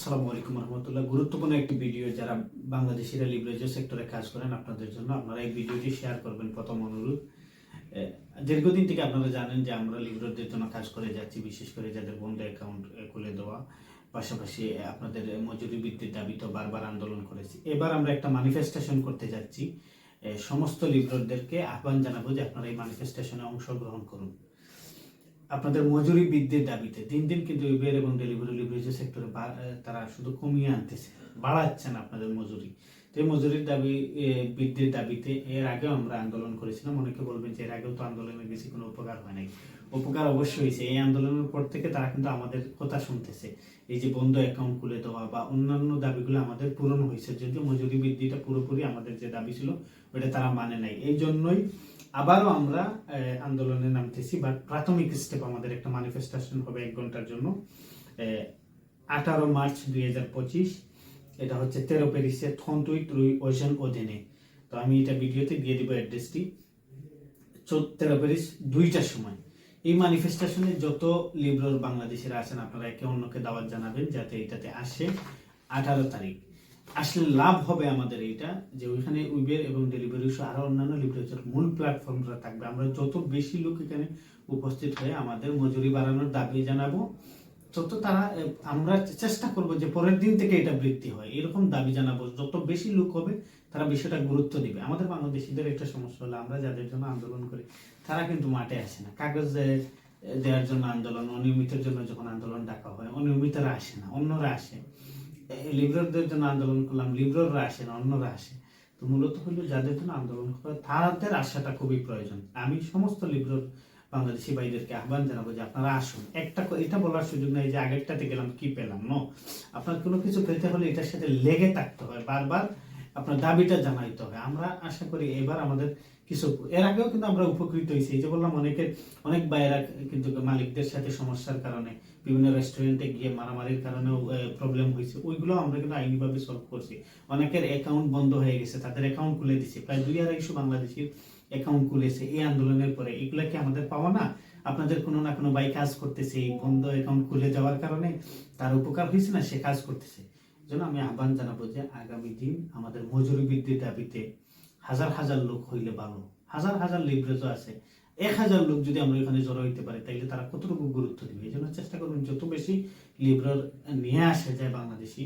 আসসালামু আলাইকুম রহমতুল্লাহ। গুরুত্বপূর্ণ একটি ভিডিও যারা বাংলাদেশিরা লিবারেজর সেক্টরে কাজ করেন আপনাদের জন্য আপনারা এই ভিডিওটি শেয়ার করবেন প্রথম অনুরোধ। দীর্ঘদিন থেকে আপনারা জানেন যে আমরা লিবারদের জন্য কাজ করে যাচ্ছি, বিশেষ করে যাদের বন্ধ অ্যাকাউন্ট খুলে দেওয়া। পাশাপাশি আপনাদের মজুরি বৃদ্ধির দাবিতে বারবার আন্দোলন করেছি। এবার আমরা একটা ম্যানিফেস্টেশন করতে যাচ্ছি। সমস্ত লিবারদেরকে আহ্বান জানাব যে আপনারা এই ম্যানিফেস্টেশনে অংশগ্রহণ করুন। আপনাদের মজুরি বৃদ্ধির দাবিতে। দিন দিন কিন্তু উবের এবং ডেলিভারি ডেলিভারি সেক্টরে তারা শুধু কমিয়ে আনতেছে, বাড়াচ্ছেন আপনাদের মজুরি। এই মজুরির দাবি বৃদ্ধির দাবিতে এর আগেও আমরা আন্দোলন করেছিলাম। অনেকে বলবেন যে এর আগেও তো আন্দোলনের বেশি কোনো উপকার হয় নাই। উপকার অবশ্যই হয়েছে। এই আন্দোলনের পর থেকে তারা কিন্তু আমাদের কথা শুনতেছে। এই যে বন্ধ অ্যাকাউন্ট খুলে দেওয়া বা অন্যান্য দাবিগুলো আমাদের পূরণ হয়েছে, যদিও মজুরি বৃদ্ধিটা পুরোপুরি আমাদের যে দাবি ছিল ওটা তারা মানে নাই। এই জন্যই আবারও আমরা আন্দোলনে নামতেছি। বাট প্রাথমিক স্টেপ আমাদের একটা ম্যানিফেস্টেশন হবে এক ঘণ্টার জন্য। আঠারো মার্চ দুই হাজার পঁচিশ। এটা হচ্ছে তেরো প্যারিসে থন্তুই ত্রুই ওশন অধীনে তো আমি এটা ভিডিওতে দিয়ে দিব অ্যাড্রেসটি তেরো প্যারিস দুইটার সময়। এই ম্যানিফেস্টেশনে যত লিবারেল বাংলাদেশের আছেন, আপনারা একে অন্যকে দাওয়াত জানাবেন যাতে এটাতে আসে আঠারো তারিখ। আসলে লাভ হবে আমাদের এইটা যে ওইখানে উবের এবং ডেলিভারি সহ আরও অন্যান্য লিটারেচার মূল প্ল্যাটফর্মরা থাকবে। আমরা যত বেশি লোক এখানে উপস্থিত হয়ে আমাদের মজুরি বাড়ানোর দাবি জানাব তত তারা আমরা চেষ্টা করব যে পরের দিন থেকে এটা বৃদ্ধি হয়। এরকম দাবি জানাব, যত বেশি লোক হবে, তারা বিষয়টা গুরুত্ব দিবে। আমাদের বাংলাদেশিদের একটা সমস্যা হলো, আমরা যাদের জন্য আন্দোলন করি, তারা কিন্তু মাঠে আসে না। কাগজ দেওয়ার জন্য আন্দোলন, অনিয়মিতের জন্য যখন আন্দোলন ডাকা হয়, অনিয়মিতরা আসে না, অন্যরা আসে। লিবারদের জন্য আন্দোলন করলাম লিবাররা আসে না, অন্যরা আসে। তো মূলত হলো যাদের জন্য আন্দোলন করা, তাদের আসাটা খুবই প্রয়োজন। আমি সমস্ত লিবারল বাংলাদেশি ভাইদেরকে আহ্বান জানাব যে আপনারা আসুন। একটা এটা বলার সুযোগ নাই যে আগেরটাতে গেলাম, কি পেলাম, নো। আপনার কোনো কিছু পেতে হলে এটার সাথে লেগে থাকতে হয়, বারবার আপনার দাবিটা জানাইতে হবে আমরা আশা করি এবার আমাদের কিছু এর আগেও কিন্তু আমরা উপকৃত হয়েছি। এই যে বললাম, অনেকের, অনেক বাইরা কিন্তু মালিকদের সাথে সমস্যার কারণে, বিভিন্ন রেস্টুরেন্টে গিয়ে মারামারির কারণেও প্রবলেম হয়েছে। ওইগুলো আমরা কিন্তু আইনিভাবে সলভ করছি। অনেকের অ্যাকাউন্ট বন্ধ হয়ে গেছে, তাদের অ্যাকাউন্ট খুলে দিচ্ছে প্রায় দুই আড়াইশো বাংলাদেশির অ্যাকাউন্ট খুলেছে এই আন্দোলনের পরে এগুলো কি আমাদের পাওয়া না? আপনাদের কোনো না কোনো বাই কাজ করতেছে, এই বন্ধ অ্যাকাউন্ট খুলে যাওয়ার কারণে তার উপকার হয়েছে না? সে কাজ করতেছে। জন্য আমি আহ্বান জানাব যে আগামী দিন আমাদের মজুরি বৃদ্ধির দাবিতে হাজার হাজার লোক হইলে ভালো। হাজার হাজার লিব্রেজও আছে। এক হাজার লোক যদি আমরা এখানে জড়ো হইতে পারি, তাইলে তারা কতটুকু গুরুত্ব দিবে? এই জন্য চেষ্টা করবেন যত বেশি লিব্রার নিয়ে আসা যায় বাংলাদেশি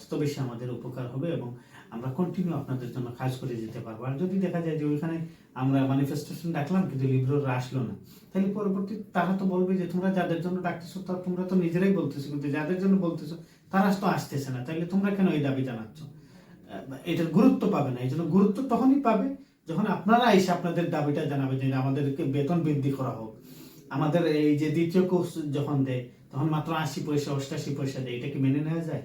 তত বেশি আমাদের উপকার হবে এবং আমরা কন্টিনিউ আপনাদের জন্য কাজ করে যেতে পারব। আর যদি দেখা যায় যে ওইখানে আমরা ম্যানিফেস্টেশন ডাকলাম, কিন্তু লিব্রাররা আসলো না, তাহলে পরবর্তী তারা তো বলবে যে, তোমরা যাদের জন্য ডাকতেছো তা তোমরা তো নিজেরাই বলতেছো, কিন্তু যাদের জন্য বলতেছো, তারা তো আসতেছে না তাইলে তোমরা কেন এই দাবি জানাচ্ছ? এটার গুরুত্ব পাবে না এই জন্য গুরুত্ব তখনই পাবে যখন আপনারা এসে আপনাদের দাবিটা জানাবে যে, আমাদেরকে বেতন বৃদ্ধি করা হোক। আমাদের এই যে দ্বিতীয় কোর্স যখন দেয়, তখন মাত্র আশি পয়সা, অষ্টাশি পয়সা দেয়, এটা কি মেনে নেওয়া যায়?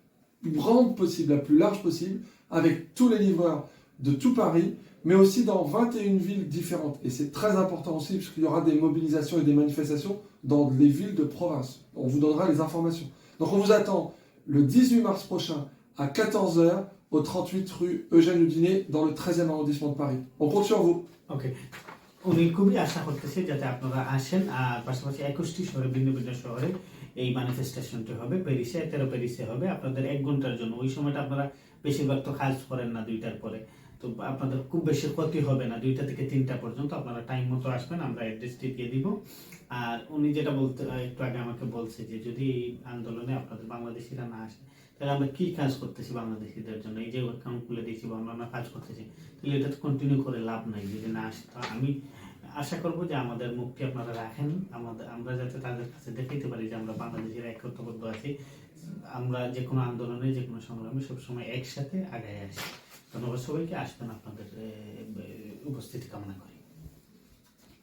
plus grande possible, la plus large possible, avec tous les livreurs de tout Paris, mais aussi dans 21 villes différentes. Et c'est très important aussi, parce qu'il y aura des mobilisations et des manifestations dans les villes de province. On vous donnera les informations. Donc on vous attend le 18 mars prochain à 14h au 38 rue Eugène Hudinet dans le 13e arrondissement de Paris. On compte sur vous. উনি খুবই আশা করতেছে যাতে আপনারা আসেন, আর পাশাপাশি একুশটি শহরে, ভিন্ন ভিন্ন শহরে এই ম্যানিফেস্টেশনটি হবে। প্যারিসে, তেরো প্যারিসে হবে। আপনাদের এক ঘণ্টার জন্য। ওই সময়টা আপনারা বেশিরভাগ তো কাজ করেন না দুইটার পরে। তো আপনাদের খুব বেশি ক্ষতি হবে না, দুইটা থেকে তিনটা পর্যন্ত, আপনারা টাইম মতো আসবেন, আমরা অ্যাড্রেসটি দিয়ে দিব। আর উনি যেটা বলতে, একটু আগে আমাকে বলছে যে যদি আন্দোলনে আপনাদের বাংলাদেশিরা না আসে, তাহলে আমরা কি কাজ করতেছি বাংলাদেশিদের জন্য? এই যে অ্যাকাউন্ট খুলে দিয়েছি বা অন্যান্য কাজ করতেছি, তাহলে এটা কন্টিনিউ করে লাভ নাই, যদি না আসে। তো আমি আশা করব যে আমাদের মুক্তি আপনারা রাখেন। আমাদের, আমরা যাতে তাদের কাছে দেখাইতে পারি যে আমরা বাংলাদেশের একত্রবদ্ধ আছি। আমরা যে কোনো আন্দোলনে যে কোনো সংগ্রামে সবসময় একসাথে আগায় আসি। ধন্যবাদ সবাইকে আসবেন আপনাদের উপস্থিতি কামনা করে।